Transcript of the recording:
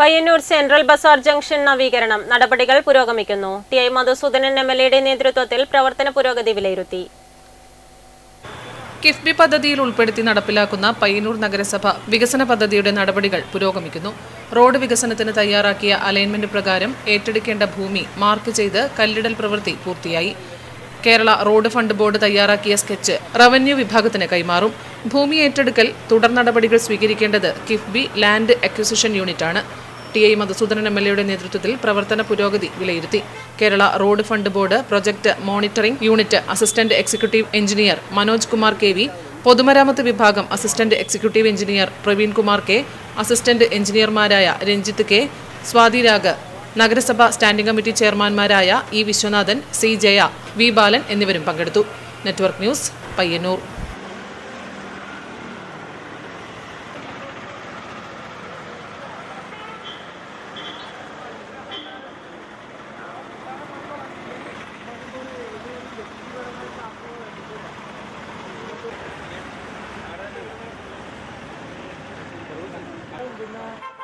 Payyanur central Bazar junction നവീകരണം. നടപടികൾ പുരോഗമിക്കുന്നു. T I Madhusoodanan M L എയുടെ നേതൃത്വത്തിൽ പ്രവർത്തന പുരോഗതി വിലയിരുത്തി. കിഫ്ബി പദ്ധതിയിൽ ഉൾപ്പെടുത്തി നടപ്പിലാക്കുന്ന പയ്യന്നൂർ നഗരസഭ വികസന പദ്ധതിയുടെ നടപടികൾ പുരോഗമിക്കുന്നു. റോഡ് വികസനത്തിന് തയ്യാറാക്കിയ അലൈൻമെന്റ് പ്രകാരം ഏറ്റെടുക്കേണ്ട ഭൂമി മാർക്ക് ചെയ്ത് കല്ലിടൽ പ്രവൃത്തി പൂർത്തിയായി. കേരള റോഡ് ഫണ്ട് ബോർഡ് തയ്യാറാക്കിയ സ്കെച്ച് റവന്യൂ വിഭാഗത്തിന് കൈമാറും. ഭൂമി ഏറ്റെടുക്കൽ തുടർ നടപടികൾ സ്വീകരിക്കേണ്ടത് കിഫ്ബി ലാൻഡ് അക്വിസിഷൻ യൂണിറ്റാണ്. T I Madhusoodanan M L എയുടെ നേതൃത്വത്തിൽ പ്രവർത്തന പുരോഗതി വിലയിരുത്തി. Kerala road fund board project monitoring unit assistant executive engineer Manoj Kumar K V പൊതുമരാമത്ത് വിഭാഗം assistant executive engineer Praveen Kumar K assistant എഞ്ചിനീയർമാരായ Ranjith K Swathi Raag നഗരസഭ standing committee ചെയർമാൻമാരായ E Viswanathan C Jaya V Balan എന്നിവരും പങ്കെടുത്തു. Network news Payyanur. പിന്നെ